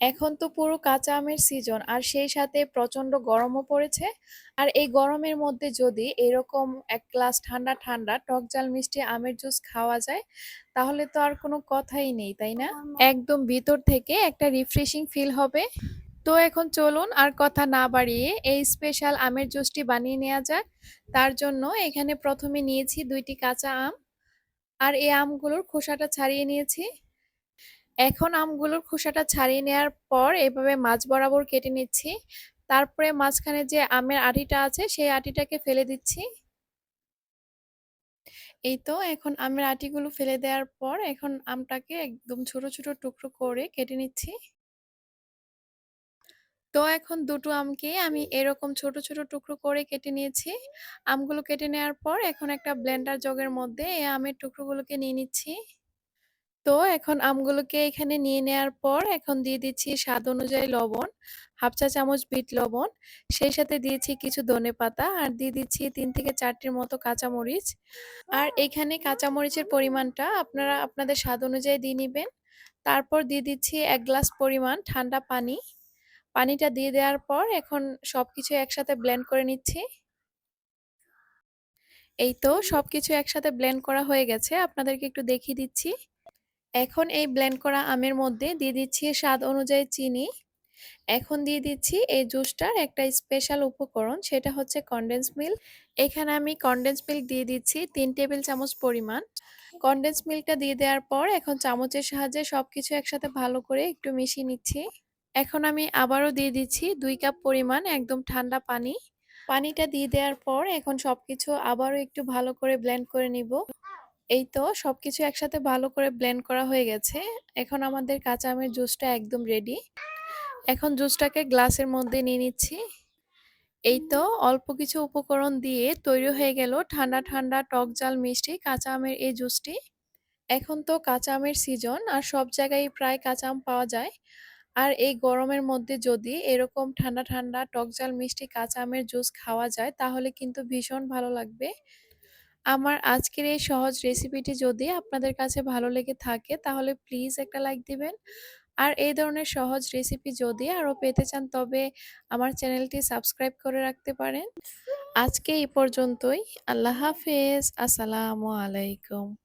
এখন তো পুরো কাঁচা আমের সিজন আর সেই সাথে প্রচণ্ড গরমও পড়েছে। আর এই গরমের মধ্যে যদি এরকম এক গ্লাস ঠান্ডা ঠান্ডা টক ঝাল মিষ্টি আমের জুস খাওয়া যায় তাহলে তো আর কোনো কথাই নেই তাই না? একদম ভিতর থেকে একটা রিফ্রেশিং ফিল হবে। তো এখন চলুন আর কথা না বাড়িয়ে এই স্পেশাল আমের জুসটি বানিয়ে নেওয়া যাক। তার জন্য এখানে প্রথমে নিয়েছি দুইটি কাঁচা আম। আর এই আমগুলোর খোসাটা ছাড়িয়ে নিয়েছি। এখন আমগুলোর খোসাটা ছাড়িয়ে নেওয়ার পর এভাবে মাছ বরাবর কেটে নিচ্ছি। তারপরে মাঝখানে যে আমের আটিটা আছে, সেই আটিটাকে ফেলে দিচ্ছি। এই তো, এখন আমের আটিগুলো ফেলে দেওয়ার পর এখন আমটাকে একদম ছোট ছোট টুকরো করে কেটে নিচ্ছি। তো এখন দুটো আমকে আমি এরকম ছোট ছোট টুকরো করে কেটে নিয়েছি। আমগুলো কেটে নেওয়ার পর এখন একটা ব্লেন্ডার জগের মধ্যে এই আমের টুকরোগুলোকে নিয়ে নিচ্ছি। তো এখন আমগুলোকে এখানে নিয়ে নেওয়ার পর এখন দিয়ে দিচ্ছি স্বাদ অনুযায়ী লবণ, হাফ চা চামচ বিট লবণ, সেই সাথে দিয়েছি কিছু ধনে পাতা আর দিয়ে দিচ্ছি তিন থেকে চারটির মতো কাঁচামরিচ। আর এখানে কাঁচামরিচের পরিমাণটা আপনারা আপনাদের স্বাদ অনুযায়ী দিয়ে নেবেন। তারপর দিয়ে দিচ্ছি এক গ্লাস পরিমাণ ঠান্ডা পানি। পানিটা দিয়ে দেওয়ার পর এখন সব কিছু একসাথে ব্লেন্ড করে নিচ্ছি। এই তো সব কিছু একসাথে ব্লেন্ড করা হয়ে গেছে। আপনাদেরকে একটু দেখিয়ে দিচ্ছি। এখন এই ব্লেন্ড করা আমের মধ্যে দিয়ে দিচ্ছি স্বাদ অনুযায়ী চিনি। এখন দিয়ে দিচ্ছি এই জুসটার একটা স্পেশাল উপকরণ, সেটা হচ্ছে কন্ডেন্স মিল্ক এখানে আমি কন্ডেন্স মিল্ক দিয়ে দিচ্ছি তিন টেবিল চামচ পরিমাণ। কন্ডেন্স মিল্কটা দিয়ে দেওয়ার পর এখন চামচের সাহায্যে সবকিছু একসাথে ভালো করে একটু মিশিয়ে নিচ্ছি। এখন আমি আবারও দিয়ে দিচ্ছি দুই কাপ পরিমাণ একদম ঠান্ডা পানি। পানিটা দিয়ে দেওয়ার পর এখন সবকিছু আবারও একটু ভালো করে ব্লেন্ড করে নিব। এই তো সবকিছু একসাথে ভালো করে ব্লেন্ড করা হয়ে গেছে। এখন আমাদের কাঁচা আমের জুসটা একদম রেডি এখন জুসটাকে গ্লাসের মধ্যে নিয়ে নিচ্ছি। এই তো অল্প কিছু উপকরণ দিয়ে তৈরি হয়ে গেল ঠান্ডা ঠান্ডা টক জাল মিষ্টি কাঁচা আমের এই জুসটি এখন তো কাঁচা আমের সিজন আর সব জায়গায় প্রায় কাঁচা আম পাওয়া যায়। আর এই গরমের মধ্যে যদি এরকম ঠান্ডা ঠান্ডা টক জাল মিষ্টি কাঁচা আমের জুস খাওয়া যায় তাহলে কিন্তু ভীষণ ভালো লাগবে। আমার আজকের এই সহজ রেসিপিটি যদি আপনাদের কাছে ভালো লেগে থাকে, তাহলে প্লিজ একটা লাইক দিবেন। আর এই ধরনের সহজ রেসিপি যদি আরও পেতে চান, তবে আমার চ্যানেলটি সাবস্ক্রাইব করে রাখতে পারেন। আজকে এই পর্যন্তই। আল্লাহ হাফেজ। আসসালামু আলাইকুম।